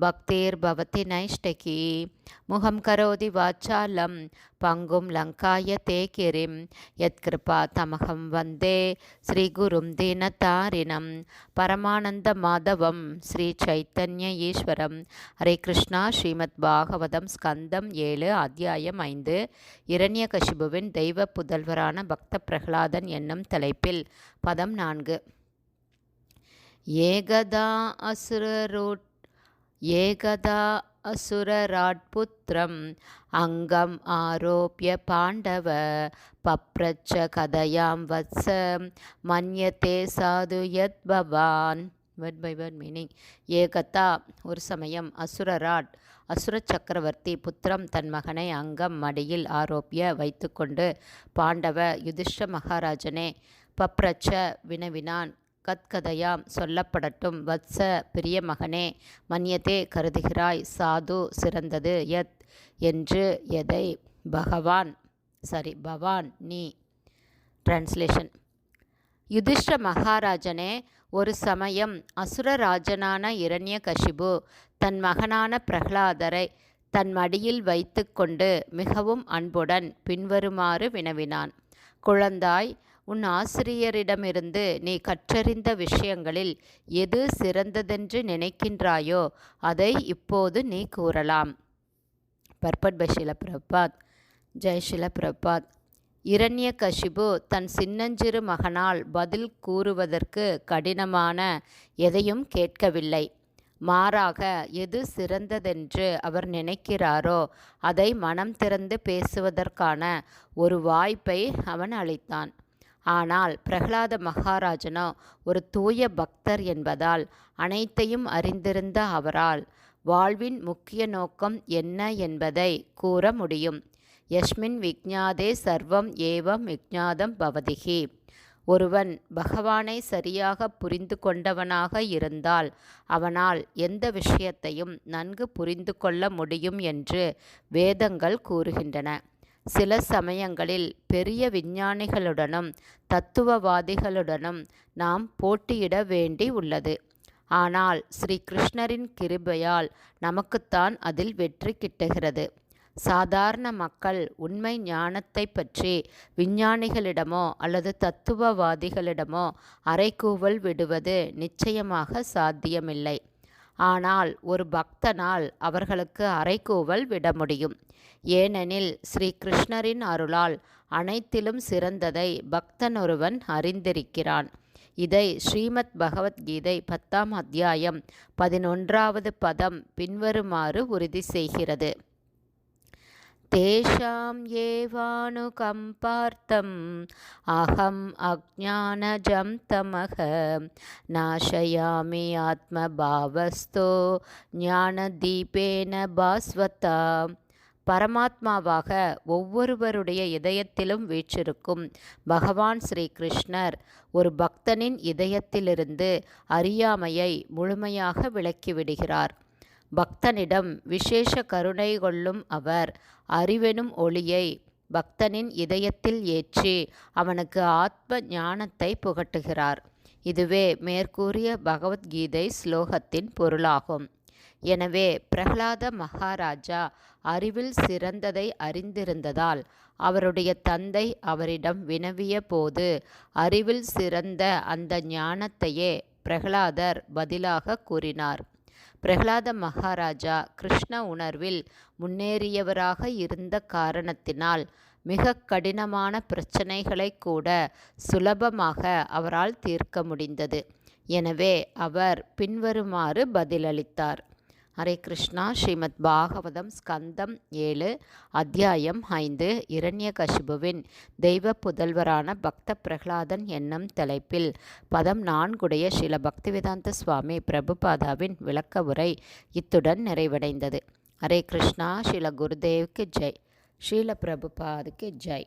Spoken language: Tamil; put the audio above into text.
பக்தேர்பவதி நைஷ்டகி. முகம் கரோதி வாச்சாலம் பங்கும் லங்காய தே கிரிம் யத்கிருபா தமகம் வந்தே ஸ்ரீகுரும் தீனதாரிணம் பரமானந்த மாதவம் ஸ்ரீ சைத்தன்ய ஈஸ்வரம். ஹரே கிருஷ்ணா ஸ்ரீமத் பாகவதம் ஸ்கந்தம் ஏழு அத்தியாயம் ஐந்து. இரண்ய கசிபுவின் தெய்வ புதல்வரான பக்த பிரகலாதன் என்னும் தலைப்பில் பதம் நான்கு. ஏகதா அசுரரோட் ஏகதா असुरराट्पुत्रम् अङ्गम् आरोप्य पाण्डव पप्रच्छ कथयां वत्स मन्यते साधु यत् भवान् வேர்ட் பை வேர்ட் மீனிங் ஏகதா ஒரு சமயம் அசுரராட் அசுர சக்கரவர்த்தி புத்திரம் தன் மகனை அங்கம் மடியில் ஆரோப்பிய வைத்துக்கொண்டு பாண்டவ யுதிஷ்ட மகாராஜனே பப்ரச்ச வினவினான் கத்கதையாம் சொல்லப்படட்டும். வத்ச பிரிய மகனே மன்யத்தே கருதுகிறாய். சாது சிறந்தது யத் என்று எதை? பகவான். சாரி பவான் நீ. டிரான்ஸ்லேஷன் யுதிஷ்ட மகாராஜனே ஒரு சமயம் அசுரராஜனான இரண்ய கஷிபு தன் மகனான பிரகலாதரை தன் மடியில் வைத்து கொண்டு மிகவும் அன்புடன் பின்வருமாறு வினவினான். குழந்தாய் உன் ஆசிரியரிடமிருந்து நீ கற்றறிந்த விஷயங்களில் எது சிறந்ததென்று நினைக்கின்றாயோ அதை இப்போது நீ கூறலாம். பர்பட் பஷில பிரபாத் ஜெய் பிரபாத் இரண்ய கஷிபு தன் சின்னஞ்சிறு மகனால் பதில் கூறுவதற்கு கடினமான எதையும் கேட்கவில்லை. மாறாக எது சிறந்ததென்று அவர் நினைக்கிறாரோ அதை மனம் திறந்து பேசுவதற்கான ஒரு வாய்ப்பை அவன் அளித்தான். ஆனால் பிரகலாத மகாராஜனோ ஒரு தூய பக்தர் என்பதால் அனைத்தையும் அறிந்திருந்த அவரால் வாழ்வின் முக்கிய நோக்கம் என்ன என்பதை கூற முடியும். யஸ்மின் விஜ்ஞாதே சர்வம் ஏவம் விஜ்ஞாதம் பவதிகி. ஒருவன் பகவானை சரியாக புரிந்து கொண்டவனாக இருந்தால் அவனால் எந்த விஷயத்தையும் நன்கு புரிந்து கொள்ள முடியும் என்று வேதங்கள் கூறுகின்றன. சில சமயங்களில் பெரிய விஞ்ஞானிகளுடனும் தத்துவவாதிகளுடனும் நாம் போட்டியிட வேண்டி உள்ளது. ஆனால் ஸ்ரீ கிருஷ்ணரின் கிருபையால் நமக்குத்தான் அதில் வெற்றி கிட்டுகிறது. சாதாரண மக்கள் உண்மை ஞானத்தை பற்றி விஞ்ஞானிகளிடமோ அல்லது தத்துவவாதிகளிடமோ அறைகூவல் விடுவது நிச்சயமாக சாத்தியமில்லை. ஆனால் ஒரு பக்தனால் அவர்களுக்கு அறைகூவல் விட முடியும் ஏனெனில் ஸ்ரீ கிருஷ்ணரின் அருளால் அனைத்திலும் சிறந்ததை பக்தன் ஒருவன் அறிந்திருக்கிறான். இதை ஸ்ரீமத் பகவத்கீதை பத்தாம் அத்தியாயம் பதினொன்றாவது பதம் பின்வருமாறு உறுதி செய்கிறது. तेषां येवानुकम्पार्थम् अहम् अज्ञानजं तमः नाशयामि आत्मभावस्थो ஞானதீபேன பாஸ்வதா பரமாத்மாவாக ஒவ்வொருவருடைய இதயத்திலும் வீற்றிருக்கும் பகவான் ஸ்ரீ கிருஷ்ணர் ஒரு பக்தனின் இதயத்திலிருந்து அறியாமையை முழுமையாக விளக்கிவிடுகிறார் பக்தனிடம் விசேஷ கருணை கொள்ளும் அவர். அறிவெனும் ஒளியை பக்தனின் இதயத்தில் ஏற்றி அவனுக்கு ஆத்ம ஞானத்தை புகட்டுகிறார். இதுவே மேற்கூறிய பகவத்கீதை ஸ்லோகத்தின் பொருளாகும். எனவே பிரகலாத மகாராஜா அறிவில் சிறந்ததை அறிந்திருந்ததால் அவருடைய தந்தை அவரிடம் வினவிய போது அறிவில் சிறந்த அந்த ஞானத்தையே பிரகலாதர் பதிலாக கூறினார். பிரகலாத மகாராஜா கிருஷ்ண உணர்வில் முன்னேறியவராக இருந்த காரணத்தினால் மிக கடினமான பிரச்சனைகளை கூட சுலபமாக அவரால் தீர்க்க முடிந்தது. எனவே அவர் பின்வருமாறு பதிலளித்தார். ஹரே கிருஷ்ணா ஸ்ரீமத் பாகவதம் ஸ்கந்தம் ஏழு அத்தியாயம் ஐந்து இரண்யகசிபுவின் தெய்வ புதல்வரான பக்த பிரகலாதன் என்னும் தலைப்பில் பதம் நான்குடைய ஸ்ரீல பக்திவேதாந்த சுவாமி பிரபுபாதாவின் விளக்க உரை இத்துடன் நிறைவடைந்தது. ஹரே கிருஷ்ணா ஸ்ரீல குருதேவுக்கு ஜெய். ஸ்ரீல பிரபுபாதுக்கு ஜெய்.